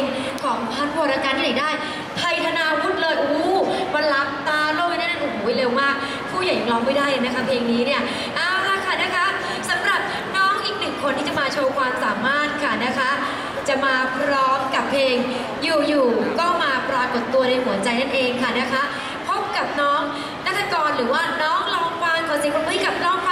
งของพันวรการที่ไหนได้ ไทยธนาวุฒิเลยอู้มันลับตาโลกไปนั่นโอ้โหเร็วมาก ผู้ใหญ่ยังร้องไม่ได้นะคะเพลงนี้เนี่ยเอาละค่ะนะคะสำหรับน้องอีกหนึ่งคนที่จะมาโชว์ความสามารถค่ะนะคะ จะมาพร้อมกับเพลงอยู่ๆก็มาปรากฏตัวในหัวใจนั่นเองค่ะนะคะ พบกับน้องนัทกรหรือว่าน้องลองฟังขอเสียงปรบมือกับลองฟัง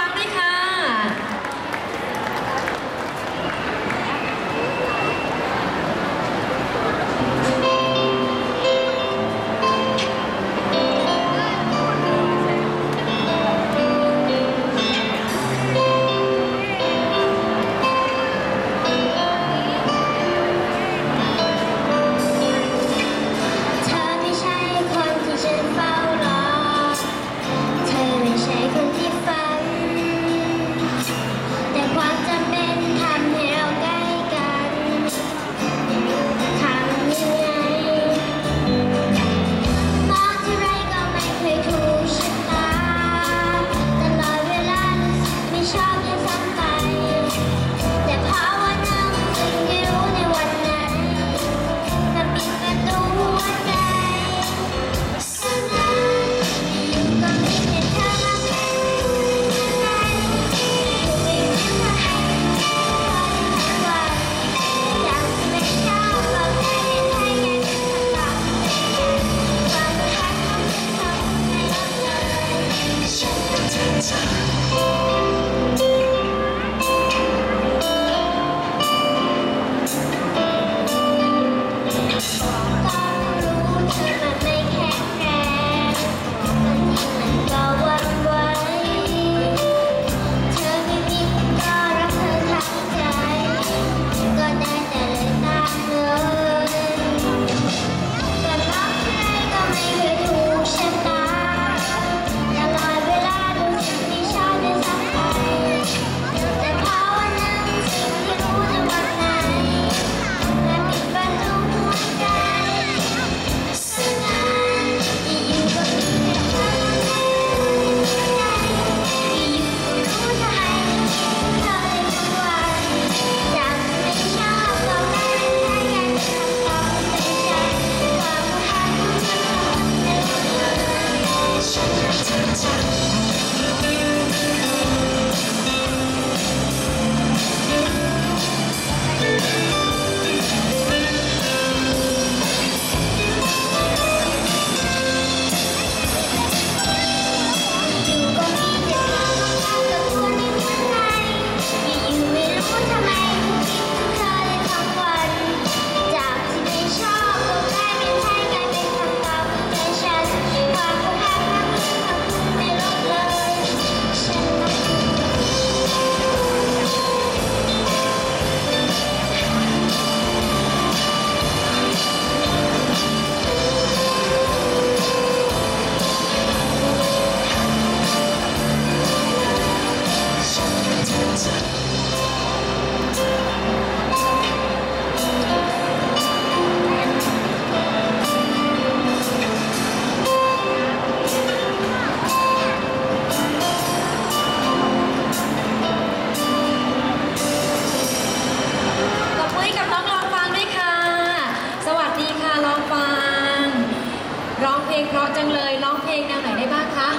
เลยร้องเพลงแนวไหนได้บ้างคะ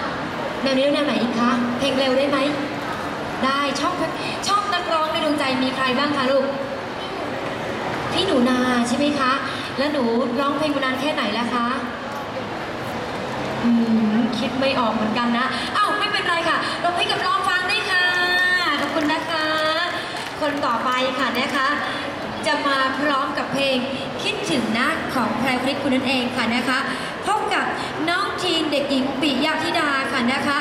แนวนี้แนวไหนอีกคะ เพลงเร็วได้ไหม ได้ชอบชอบนักร้องในดวงใจมีใครบ้างคะลูก พี่หนูนาใช่ไหมคะ แล้วหนูร้องเพลงมานานแค่ไหนแล้วคะคิดไม่ออกเหมือนกันนะเอ้าไม่เป็นไรค่ะเราให้กับลองฟังได้ค่ะ ขอบคุณนะคะ คนต่อไปค่ะนะคะ จะมาพร้อมกับเพลงคิดถึงนะของแพรวคลิปคุณนั่นเองค่ะนะคะ น้องทีนเด็กหญิงปิยาธิดาค่ะนะคะ